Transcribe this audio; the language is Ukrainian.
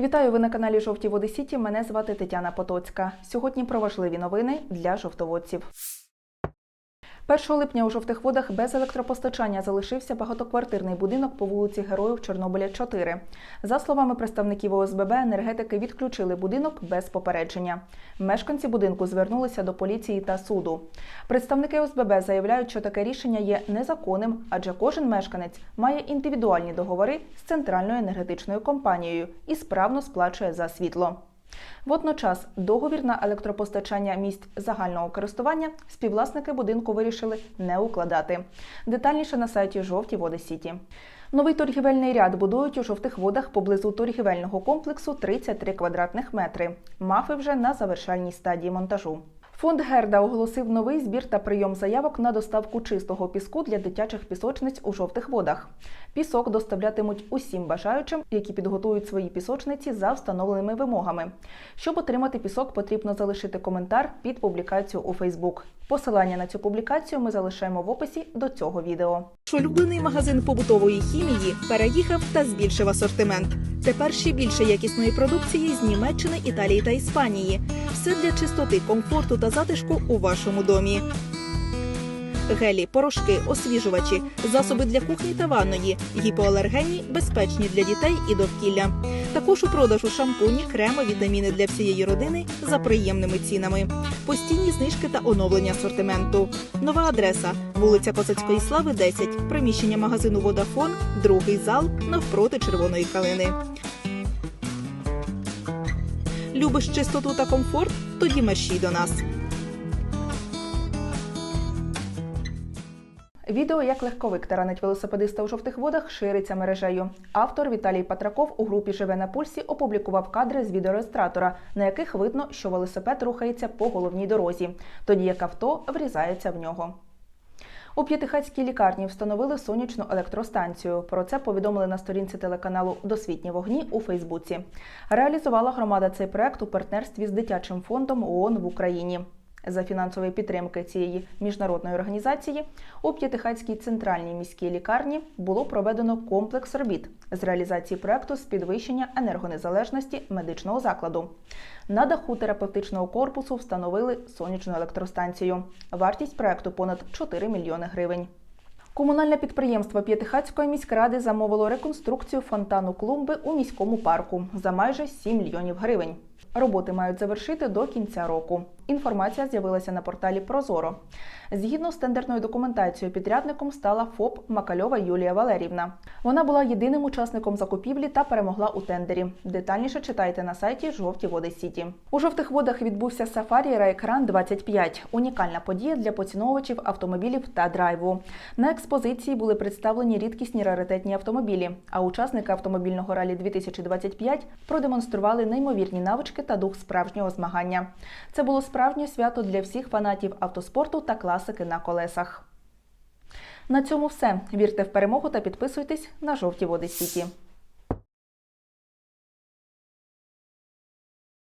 Вітаю ви на каналі Жовті Води Сіті. Мене звати Тетяна Потоцька. Сьогодні про важливі новини для жовтоводців. 1 липня у жовтих водах без електропостачання залишився багатоквартирний будинок по вулиці Героїв Чорнобиля 4. За словами представників ОСББ, енергетики відключили будинок без попередження. Мешканці будинку звернулися до поліції та суду. Представники ОСББ заявляють, що таке рішення є незаконним, адже кожен мешканець має індивідуальні договори з центральною енергетичною компанією і справно сплачує за світло. Водночас договір на електропостачання місць загального користування співвласники будинку вирішили не укладати. Детальніше на сайті Жовті Води Сіті. Новий торгівельний ряд будують у жовтих водах поблизу торгівельного комплексу 33 квадратних метри. Мафи вже на завершальній стадії монтажу. Фонд Герда оголосив новий збір та прийом заявок на доставку чистого піску для дитячих пісочниць у жовтих водах. Пісок доставлятимуть усім бажаючим, які підготують свої пісочниці за встановленими вимогами. Щоб отримати пісок, потрібно залишити коментар під публікацію у Фейсбук. Посилання на цю публікацію ми залишаємо в описі до цього відео. Улюблений магазин побутової хімії переїхав та збільшив асортимент. Тепер ще більше якісної продукції з Німеччини, Італії та Іспанії. Все для чистоти, комфорту та затишку у вашому домі. Гелі, порошки, освіжувачі, засоби для кухні та ванної, гіпоалергенні, безпечні для дітей і довкілля. Також у продажу шампуні, креми, вітаміни для всієї родини за приємними цінами. Постійні знижки та оновлення асортименту. Нова адреса вулиця Козацької Слави, 10, приміщення магазину Водафон, другий зал навпроти червоної калини. Любиш чистоту та комфорт? Тоді мерщій до нас. Відео, як легковик таранить велосипедиста у жовтих водах, шириться мережею. Автор Віталій Патраков у групі Живе на пульсі опублікував кадри з відеореєстратора, на яких видно, що велосипед рухається по головній дорозі, тоді як авто врізається в нього. У п'ятихатській лікарні встановили сонячну електростанцію. Про це повідомили на сторінці телеканалу Досвітні вогні у Фейсбуці. Реалізувала громада цей проект у партнерстві з дитячим фондом ООН в Україні. За фінансової підтримки цієї міжнародної організації у П'ятихатській центральній міській лікарні було проведено комплекс робіт з реалізації проекту з підвищення енергонезалежності медичного закладу. На даху терапевтичного корпусу встановили сонячну електростанцію. Вартість проекту понад 4 мільйони гривень. Комунальне підприємство П'ятихатської міськради замовило реконструкцію фонтану клумби у міському парку за майже 7 мільйонів гривень. Роботи мають завершити до кінця року. Інформація з'явилася на порталі Прозоро. Згідно з тендерною документацією, підрядником стала ФОП Макальова Юлія Валерівна. Вона була єдиним учасником закупівлі та перемогла у тендері. Детальніше читайте на сайті Жовті Води Сіті. У жовтих водах відбувся сафарі Райекран 25 унікальна подія для поціновувачів автомобілів та драйву. На експозиції були представлені рідкісні раритетні автомобілі. А учасники автомобільного ралі 2025 продемонстрували неймовірні навички та дух справжнього змагання. Це було справжнє свято для всіх фанатів автоспорту та класики на колесах. На цьому все. Вірте в перемогу та підписуйтесь на жовті води Сіті.